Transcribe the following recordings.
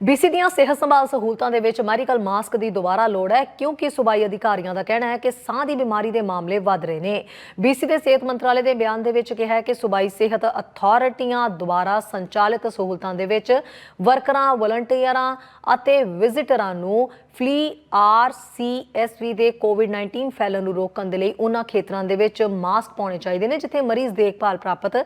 BC ਦੀਆਂ ਸਿਹਤ ਸੰਭਾਲ ਸਹੂਲਤਾਂ ਦੇ ਵਿੱਚ ਮੈਡੀਕਲ ਮਾਸਕ ਦੀ ਦੁਬਾਰਾ ਲੋੜ ਹੈ, ਕਿਉਂਕਿ ਸੂਬਾਈ ਅਧਿਕਾਰੀਆਂ ਦਾ ਕਹਿਣਾ ਹੈ ਕਿ ਸਾਹ ਦੀ ਬਿਮਾਰੀ ਦੇ ਮਾਮਲੇ ਵੱਧ ਰਹੇ ਨੇ। ਬੀਸੀ ਦੇ ਸਿਹਤ ਮੰਤਰਾਲੇ ਦੇ ਬਿਆਨ ਦੇ ਵਿੱਚ ਕਿਹਾ ਹੈ ਕਿ ਸੂਬਾਈ ਸਿਹਤ ਅਥਾਰਟੀਆਂ ਦੁਆਰਾ ਸੰਚਾਲਿਤ ਸਹੂਲਤਾਂ ਦੇ ਵਿੱਚ ਵਰਕਰਾਂ, ਵਲੰਟੀਅਰਾਂ ਅਤੇ ਵਿਜ਼ਿਟਰਾਂ ਨੂੰ ਫਲੀ ਆਰਸੀਐਸਵੀ ਦੇ ਕੋਵਿਡ-19 ਫੈਲਣ ਨੂੰ ਰੋਕਣ ਦੇ ਲਈ ਉਹਨਾਂ ਖੇਤਰਾਂ ਦੇ ਵਿੱਚ ਮਾਸਕ ਪਾਉਣੇ ਚਾਹੀਦੇ ਨੇ, ਜਿੱਥੇ ਮਰੀਜ਼ ਦੇਖਭਾਲ ਪ੍ਰਾਪਤ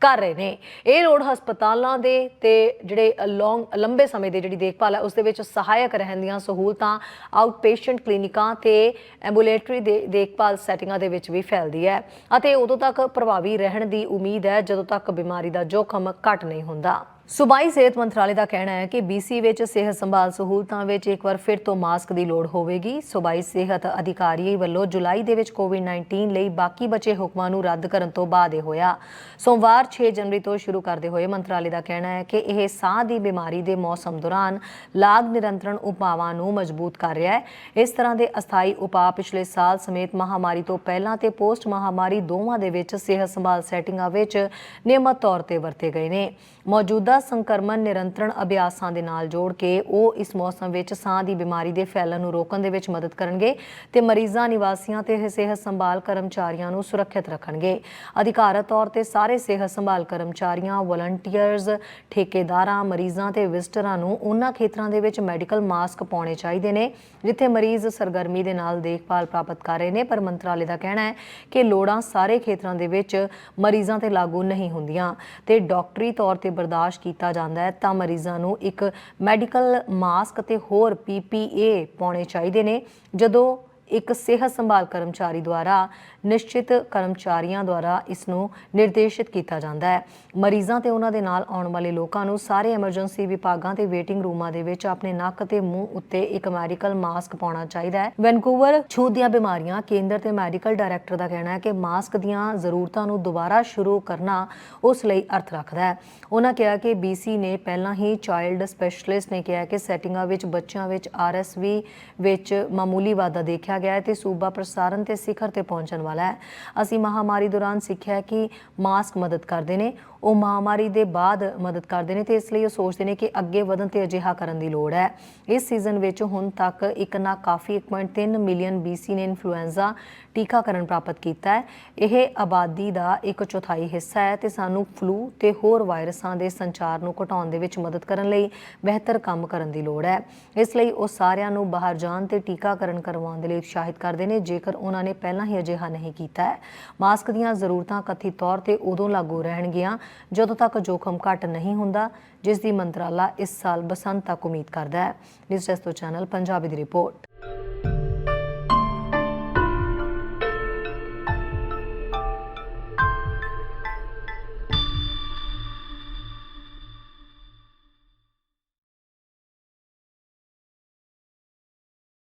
ਕਰ ਰਹੇ ਨੇ। ਇਹ ਲੋੜ ਹਸਪਤਾਲਾਂ ਦੇ ਤੇ ਜਿਹੜੇ ਲੌਂਗ ਲੰਬੇ ਸਮੇਂ ਦੇ ਜਿਹੜੀ ਦੇਖਭਾਲ ਹੈ, ਉਸ ਦੇ ਵਿੱਚ ਸਹਾਇਕ ਰਹਿਣ ਦੀਆਂ ਸਹੂਲਤਾਂ ਆਊਟ ਪੇਸ਼ੈਂਟ ਕਲੀਨਿਕਾਂ ਤੇ ਐਂਬੂਲੇਟਰੀ ਦੇ ਦੇਖਭਾਲ ਸੈਟਿੰਗਾਂ ਦੇ ਵਿੱਚ ਵੀ ਫੈਲਦੀ ਹੈ ਅਤੇ ਉਦੋਂ ਤੱਕ ਪ੍ਰਭਾਵੀ ਰਹਿਣ ਦੀ ਉਮੀਦ ਹੈ, ਜਦੋਂ ਤੱਕ ਬਿਮਾਰੀ ਦਾ ਜੋਖਮ ਘਟ ਨਹੀਂ ਹੁੰਦਾ। ਸੂਬਾਈ ਸਿਹਤ ਮੰਤਰਾਲੇ ਦਾ ਕਹਿਣਾ ਹੈ ਕਿ BC ਵਿੱਚ ਸਿਹਤ ਸੰਭਾਲ ਸਹੂਲਤਾਂ ਵਿੱਚ ਇੱਕ ਵਾਰ ਫਿਰ ਤੋਂ ਮਾਸਕ ਦੀ ਲੋੜ ਹੋਵੇਗੀ। ਸੂਬਾਈ ਸਿਹਤ ਅਧਿਕਾਰੀ ਵੱਲੋਂ ਜੁਲਾਈ ਦੇ ਵਿੱਚ ਕੋਵਿਡ-19 ਲਈ ਬਾਕੀ ਬਚੇ ਹੁਕਮਾਂ ਨੂੰ ਰੱਦ ਕਰਨ ਤੋਂ ਬਾਅਦ ਇਹ ਹੋਇਆ। ਸੋਮਵਾਰ 6 ਜਨਵਰੀ ਤੋਂ ਸ਼ੁਰੂ ਕਰਦੇ ਹੋਏ ਮੰਤਰਾਲੇ ਦਾ ਕਹਿਣਾ ਹੈ ਕਿ ਇਹ ਸਾਹ ਦੀ ਬਿਮਾਰੀ ਦੇ ਮੌਸਮ ਦੌਰਾਨ ਲਾਗ ਨਿਰੰਤਰਣ ਉਪਾਵਾਂ ਨੂੰ ਮਜ਼ਬੂਤ ਕਰ ਰਿਹਾ ਹੈ। ਇਸ ਤਰ੍ਹਾਂ ਦੇ ਅਸਥਾਈ ਉਪਾਅ ਪਿਛਲੇ ਸਾਲ ਸਮੇਤ ਮਹਾਮਾਰੀ ਤੋਂ ਪਹਿਲਾਂ ਤੇ ਪੋਸਟ ਮਹਾਮਾਰੀ ਦੋਵਾਂ ਦੇ ਵਿੱਚ ਸਿਹਤ ਸੰਭਾਲ ਸੈਟਿੰਗਾਂ ਵਿੱਚ ਨਿਯਮਤ ਤੌਰ ਤੇ ਵਰਤੇ ਗਏ ਨੇ। ਮੌਜੂਦਾ ਸੰਕਰਮਣ ਨਿਰੰਤਰਣ ਅਭਿਆਸਾਂ ਦੇ ਨਾਲ ਜੋੜ ਕੇ ਉਹ ਇਸ ਮੌਸਮ ਵਿੱਚ ਸਾਹ ਦੀ ਬਿਮਾਰੀ ਦੇ ਫੈਲਣ ਨੂੰ ਰੋਕਣ ਦੇ ਵਿੱਚ ਮਦਦ ਕਰਨਗੇ ਤੇ ਮਰੀਜ਼ਾਂ, ਨਿਵਾਸੀਆਂ ਤੇ ਸਿਹਤ ਸੰਭਾਲ ਕਰਮਚਾਰੀਆਂ ਨੂੰ ਸੁਰੱਖਿਅਤ ਰੱਖਣਗੇ। ਅਧਿਕਾਰਤ ਤੌਰ ਤੇ ਸਾਰੇ ਸਿਹਤ ਸੰਭਾਲ ਕਰਮਚਾਰੀਆਂ ਵਲੰਟੀਅਰਸ ਠੇਕੇਦਾਰਾਂ, ਮਰੀਜ਼ਾਂ ਤੇ ਵਿਜ਼ਟਰਾਂ ਨੂੰ ਉਹਨਾਂ ਖੇਤਰਾਂ ਦੇ ਵਿੱਚ ਮੈਡੀਕਲ ਮਾਸਕ ਪਾਉਣੇ ਚਾਹੀਦੇ ਨੇ, ਜਿੱਥੇ ਮਰੀਜ਼ ਸਰਗਰਮੀ ਦੇ ਨਾਲ ਦੇਖਭਾਲ ਪ੍ਰਾਪਤ ਕਰ ਰਹੇ ਨੇ। ਪਰ ਮੰਤਰਾਲੇ ਦਾ ਕਹਿਣਾ ਹੈ ਕਿ ਲੋੜਾਂ ਸਾਰੇ ਖੇਤਰਾਂ ਦੇ ਵਿੱਚ ਮਰੀਜ਼ਾਂ ਤੇ ਲਾਗੂ ਨਹੀਂ ਹੁੰਦੀਆਂ ਤੇ ਡਾਕਟਰੀ ਤੌਰ ਤੇ ਬਰਦਾਸ਼ਤ ਕੀਤਾ ਜਾਂਦਾ ਹੈ, ਤਾਂ ਮਰੀਜ਼ਾਂ ਨੂੰ ਇੱਕ ਮੈਡੀਕਲ ਮਾਸਕ ਅਤੇ ਹੋਰ ਪੀਪੀਏ ਪਾਉਣੇ ਚਾਹੀਦੇ ਨੇ। ਜਦੋਂ ਇੱਕ ਸਿਹਤ ਸੰਭਾਲ ਕਰਮਚਾਰੀ ਦੁਆਰਾ, ਨਿਸ਼ਚਿਤ ਕਰਮਚਾਰੀਆਂ ਦੁਆਰਾ ਇਸ ਨੂੰ ਨਿਰਦੇਸ਼ਿਤ ਕੀਤਾ ਜਾਂਦਾ ਹੈ। ਮਰੀਜ਼ਾਂ ਤੇ ਉਹਨਾਂ ਦੇ ਨਾਲ ਆਉਣ ਵਾਲੇ ਲੋਕਾਂ ਨੂੰ ਸਾਰੇ ਐਮਰਜੈਂਸੀ ਵਿਭਾਗਾਂ ਤੇ ਵੇਟਿੰਗ ਰੂਮਾਂ ਦੇ ਵਿੱਚ ਆਪਣੇ ਨੱਕ ਤੇ ਮੂੰਹ ਉੱਤੇ ਇੱਕ ਮੈਡੀਕਲ ਮਾਸਕ ਪਾਉਣਾ ਚਾਹੀਦਾ ਹੈ। ਵੈਨਕੂਵਰ ਛੂਤ ਦੀਆਂ ਬਿਮਾਰੀਆਂ, ਕੇਂਦਰ ਤੇ ਮੈਡੀਕਲ ਡਾਇਰੈਕਟਰ ਦਾ ਕਹਿਣਾ ਹੈ ਕਿ ਮਾਸਕ ਦੀਆਂ ਜ਼ਰੂਰਤਾਂ ਨੂੰ ਦੁਬਾਰਾ ਸ਼ੁਰੂ ਕਰਨਾ ਉਸ ਲਈ ਅਰਥ ਰੱਖਦਾ ਹੈ। ਉਹਨਾਂ ਕਿਹਾ ਕਿ BC ਨੇ ਪਹਿਲਾਂ ਹੀ ਚਾਈਲਡ ਸਪੈਸ਼ਲਿਸਟ ਨੇ ਕਿਹਾ ਕਿ ਸੈਟਿੰਗਾਂ ਵਿੱਚ ਬੱਚਿਆਂ ਵਿੱਚ RSV ਵਿੱਚ ਮਾਮੂਲੀ ਵਾਧਾ ਦੇਖਿਆ ਗਿਆ ਹੈ ਤੇ ਸੂਬਾ ਪ੍ਰਸਾਰਨ ਤੇ ਸਿਖਰ ਤੇ ਪਹੁੰਚਣ ਵਾਲਾ ਹੈ। ਅਸੀਂ ਮਹਾਮਾਰੀ ਦੌਰਾਨ ਸਿੱਖਿਆ ਕਿ ਮਾਸਕ ਮਦਦ ਕਰਦੇ ਨੇ। ਉਹ ਮਹਾਮਾਰੀ ਦੇ ਬਾਅਦ ਮਦਦ ਕਰਦੇ ਨੇ ਤੇ ਇਸ ਲਈ ਉਹ ਸੋਚਦੇ ਨੇ ਕਿ ਅੱਗੇ ਵਧਣ ਤੇ ਅਜਿਹਾ ਕਰਨ ਦੀ ਲੋੜ ਹੈ। ਇਸ ਸੀਜ਼ਨ ਵਿੱਚ ਹੁਣ ਤੱਕ ਇੱਕ ਨਾ ਕਾਫੀ 1.3 ਮਿਲੀਅਨ BC ਨੇ ਇਨਫਲੂਐਂਜ਼ਾ ਟੀਕਾਕਰਨ ਪ੍ਰਾਪਤ ਕੀਤਾ ਹੈ। ਇਹ ਆਬਾਦੀ ਦਾ ਇੱਕ ਚੌਥਾਈ ਹਿੱਸਾ ਹੈ ਤੇ ਸਾਨੂੰ ਫਲੂ ਤੇ ਹੋਰ ਵਾਇਰਸਾਂ ਦੇ ਸੰਚਾਰ ਨੂੰ ਘਟਾਉਣ ਦੇ ਵਿੱਚ ਮਦਦ ਕਰਨ ਲਈ ਬਿਹਤਰ ਕੰਮ ਕਰਨ ਦੀ ਲੋੜ ਹੈ। ਇਸ ਲਈ ਉਹ ਸਾਰਿਆਂ ਨੂੰ ਬਾਹਰ ਜਾਣ ਤੇ ਟੀਕਾਕਰਨ ਕਰਵਾਉਣ ਦੇ ਲਈ ਉਤਸ਼ਾਹਿਤ ਕਰਦੇ ਨੇ, ਜੇਕਰ ਉਹਨਾਂ ਨੇ ਪਹਿਲਾਂ ਹੀ ਅਜਿਹਾ ਨਹੀਂ ਕੀਤਾ ਹੈ। ਮਾਸਕ ਦੀਆਂ ਜ਼ਰੂਰਤਾਂ ਕਥਿਤ ਤੌਰ ਤੇ ਉਦੋਂ ਲਾਗੂ ਰਹਿਣਗੀਆਂ ਜਦੋਂ ਤੱਕ ਜੋਖਮ ਘਟ ਨਹੀਂ ਹੁੰਦਾ, ਜਿਸ ਦੀ ਮੰਤਰਾਲਾ ਇਸ ਸਾਲ ਬਸੰਤ ਤੱਕ ਉਮੀਦ ਕਰਦਾ ਹੈ। ਨਿਊਜ਼ ਡੈਸਕ ਤੋਂ ਚੈਨਲ ਪੰਜਾਬੀ ਦੀ ਰਿਪੋਰਟ।